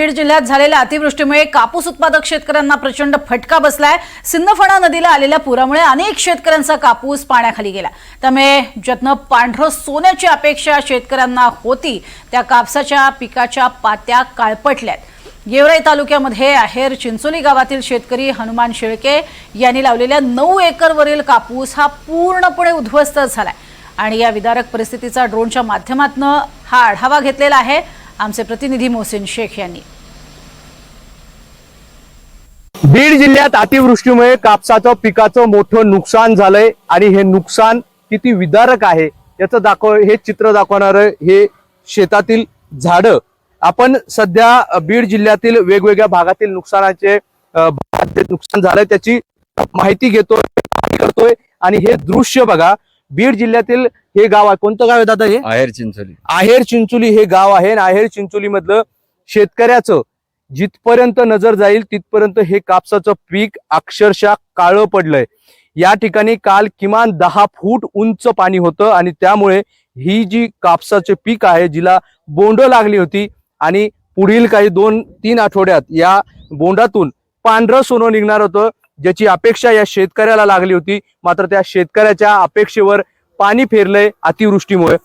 बीड जिल्ह्यात झालेल्या अतिवृष्टीमुळे कापूस उत्पादक शेतकऱ्यांना प्रचंड फटका बसलाय. सिंदफणा नदीला आलेल्या पुरामुळे अनेक शेतकऱ्यांचा कापूस पाण्याखाली गेला. त्यामुळे ज्यातनं पांढरं सोन्याची अपेक्षा शेतकऱ्यांना होती. त्या कापसाच्या पिकाच्या पात्या काळपटल्यात. गेवराई तालुक्यामध्ये आहेर चिंचोली गावातील शेतकरी हनुमान शेळके यांनी लावलेल्या नऊ एकरवरील कापूस हा पूर्णपणे उद्ध्वस्त झालाय. आणि या विदारक परिस्थितीचा ड्रोनच्या माध्यमातून हा आढावा घेतलेला आहे. आमचे प्रतिनिधी मोहसिन शेख यांनी. बीड जिल्ह्यात अतिवृष्टीमुळे कापसाचं पिकाचं मोठं नुकसान झालंय. आणि हे नुकसान किती विदारक आहे याचं दाखव हे चित्र दाखवणार हे शेतातील झाडं. आपण सध्या बीड जिल्ह्यातील वेगवेगळ्या भागातील नुकसानाचे नुकसान झालंय त्याची माहिती घेतोय करतोय. आणि हे दृश्य बघा बीड जिल्ह्यातील हे गाव आहे. कोणतं गाव आहे दादा हे? आहेर चिंचोली. आहेर चिंचोली हे गाव आहे आणि आहेर चिंचोली मधलं शेतकऱ्याचं जिथपर्यंत नजर जाईल तिथपर्यंत हे कापसाचं पीक अक्षरशः काळं पडलंय. या ठिकाणी काल किमान दहा फूट उंच पाणी होतं आणि त्यामुळे ही जी कापसाचे पीक आहे जिला बोंड लागली होती आणि पुढील काही दोन तीन आठवड्यात या बोंडातून पांढरं सोनं निघणार होतं. ज्याची अपेक्षा या शेतकऱ्याला लागली होती मात्र त्या शेतकऱ्याच्या अपेक्षेवर पाणी फेरलंय अतिवृष्टीमुळे.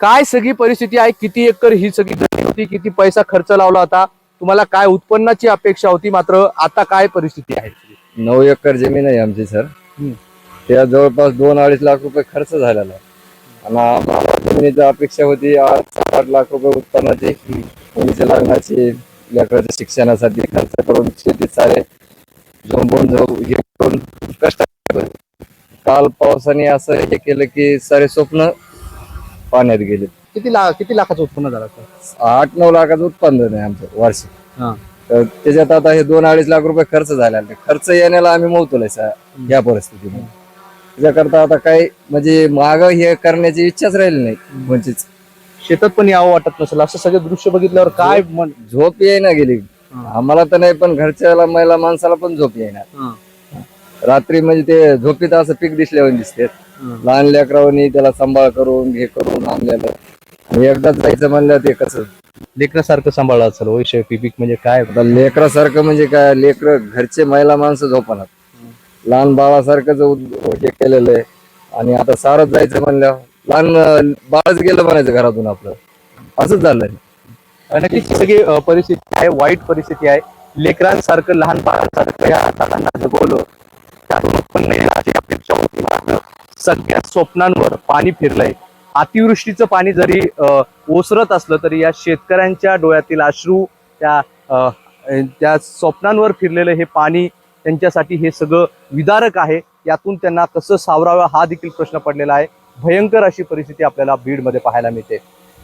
काय सगळी परिस्थिती आहे? किती एकर ही सगळी जमीन होती? किती पैसा खर्च लावला होता? तुम्हाला काय उत्पन्नाची अपेक्षा होती? मात्र आता काय परिस्थिती आहे? नऊ एकर जमीन आहे आमची सर. त्या जवळपास दोन अडीच लाख रुपये खर्च झालेला आहे. आणि आम्हाला जमिनीची अपेक्षा होती आठ सात आठ लाख रुपये उत्पन्नाची मुलीच्या लग्नाची लेकराच्या शिक्षणासाठी खर्च करून शेतीत सारे झोंबून जाऊ हे करून कष्ट. काल पावसाने असं हे केलं की सारे स्वप्न पाण्यात गेले किती लाख किती लाखाचं उत्पन्न झालं सर आठ नऊ लाखाचं उत्पन्न आहे आमचं वार्षिक. हा. तर त्याच्यात आता हे दोन अडीच लाख रुपये खर्च आहे. खर्च येण्याला आम्ही मोवतोय सा- या परिस्थितीमध्ये त्याच्याकरता आता काही म्हणजे माग हे करण्याची इच्छाच राहिली नाही म्हणजे शेतात पण यावं वाटत नसेल. असं सगळं दृश्य बघितल्यावर काय मन झोप येईना गेली. आम्हाला तर नाही पण घरच्याला महिला माणसाला पण झोप येईना रात्री म्हणजे ते झोपीत असं पीक दिसल्यावर दिसते लहान लेकरांनी त्याला सांभाळ करून हे करून आणलेलं. आणि एकदाच जायचं म्हणलं ते कसं? लेकरासारखं सांभाळलं असेल वैश्य पीक म्हणजे काय? लेकरासारखं म्हणजे काय? लेकर घरचे महिला माणसं झोपणार. लहान बाळासारखंच उद- हे केलेलं आहे. आणि आता सारच जायचं म्हणलं लहान बाळच गेलं म्हणायचं घरातून आपलं. असंच झालंय. नक्कीच सगळी परिस्थिती आहे वाईट परिस्थिती आहे. लेकरांसारखं लहान बाळांसारखं या दादांना जगवलं त्यातून उत्पन्न येण्याची अपेक्षा होती मात्र सगळ्या स्वप्नांवर पाणी फिरलंय. अतिवृष्टीचं पाणी जरी ओसरत असलं तरी या शेतकऱ्यांच्या डोळ्यातील अश्रू त्या त्या स्वप्नांवर फिरलेलं हे पाणी त्यांच्यासाठी हे सगळं विदारक आहे. यातून त्यांना कसं सावरावं हा देखील प्रश्न पडलेला आहे. भयंकर अशी परिस्थिती आपल्याला बीडमध्ये पाहायला मिळते.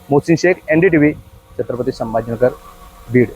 Mohsin Shaikh N D T V Chhatrapati Sambhajinagar Beed.